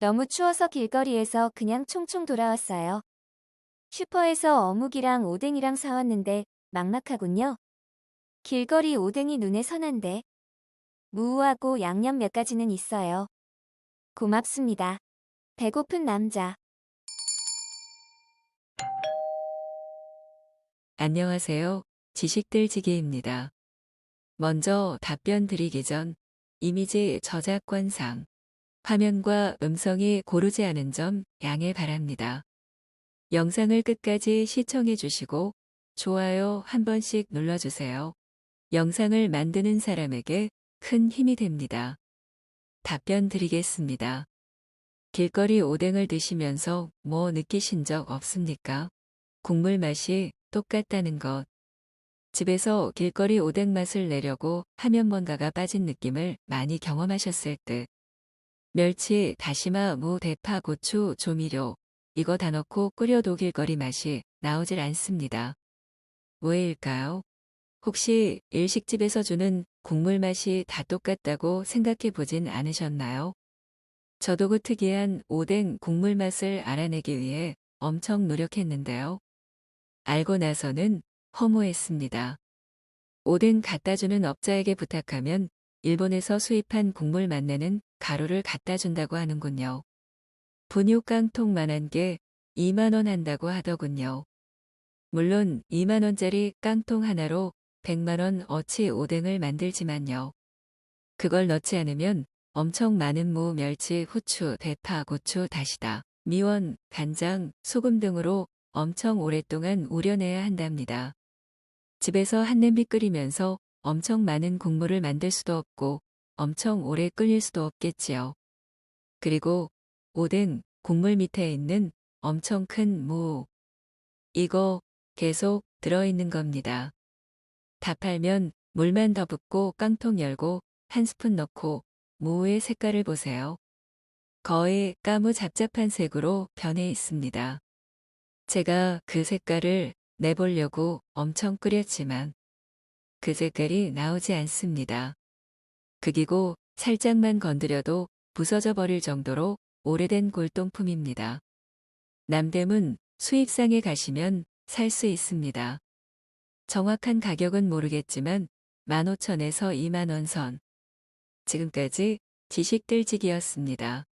너무 추워서 길거리에서 그냥 총총 돌아왔어요. 슈퍼에서 어묵이랑 오뎅이랑 사왔는데 막막하군요. 길거리 오뎅이 눈에 선한데. 무하고 양념 몇 가지는 있어요. 고맙습니다. 배고픈 남자. 안녕하세요. 지식들지기입니다. 먼저 답변 드리기 전 이미지 저작권상 화면과 음성이 고르지 않은 점 양해 바랍니다. 영상을 끝까지 시청해 주시고 좋아요 한 번씩 눌러주세요. 영상을 만드는 사람에게 큰 힘이 됩니다. 답변 드리겠습니다. 길거리 오뎅을 드시면서 뭐 느끼신 적 없습니까? 국물 맛이 똑같다는 것. 집에서 길거리 오뎅 맛을 내려고 하면 뭔가가 빠진 느낌을 많이 경험하셨을 듯. 멸치, 다시마, 무, 대파, 고추, 조미료, 이거 다 넣고 끓여도 길거리 맛이 나오질 않습니다. 왜일까요? 혹시 일식집에서 주는 국물 맛이 다 똑같다고 생각해 보진 않으셨나요? 저도 그 특이한 오뎅 국물 맛을 알아내기 위해 엄청 노력했는데요. 알고 나서는 허무했습니다. 오뎅 갖다 주는 업자에게 부탁하면 일본에서 수입한 국물 맛내는 가루를 갖다 준다고 하는군요. 분유 깡통만한 게 2만원 한다고 하더군요. 물론 2만원짜리 깡통 하나로 100만원 어치 오뎅을 만들지만요. 그걸 넣지 않으면 엄청 많은 무, 멸치, 후추, 대파, 고추, 다시다, 미원, 간장, 소금 등으로 엄청 오랫동안 우려내야 한답니다. 집에서 한 냄비 끓이면서 엄청 많은 국물을 만들 수도 없고 엄청 오래 끓일 수도 없겠지요. 그리고 오뎅 국물 밑에 있는 엄청 큰 무. 이거 계속 들어있는 겁니다. 다 팔면 물만 더 붓고 깡통 열고 한 스푼 넣고 무의 색깔을 보세요. 거의 까무 잡잡한 색으로 변해 있습니다. 제가 그 색깔을 내보려고 엄청 끓였지만 그 색깔이 나오지 않습니다. 극이고 살짝만 건드려도 부서져 버릴 정도로 오래된 골동품입니다. 남대문 수입상에 가시면 살 수 있습니다. 정확한 가격은 모르겠지만 15,000에서 2만원 선. 지금까지 지식들지기였습니다.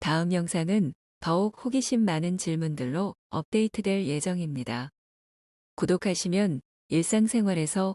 다음 영상은 더욱 호기심 많은 질문들로 업데이트될 예정입니다. 구독하시면 일상생활에서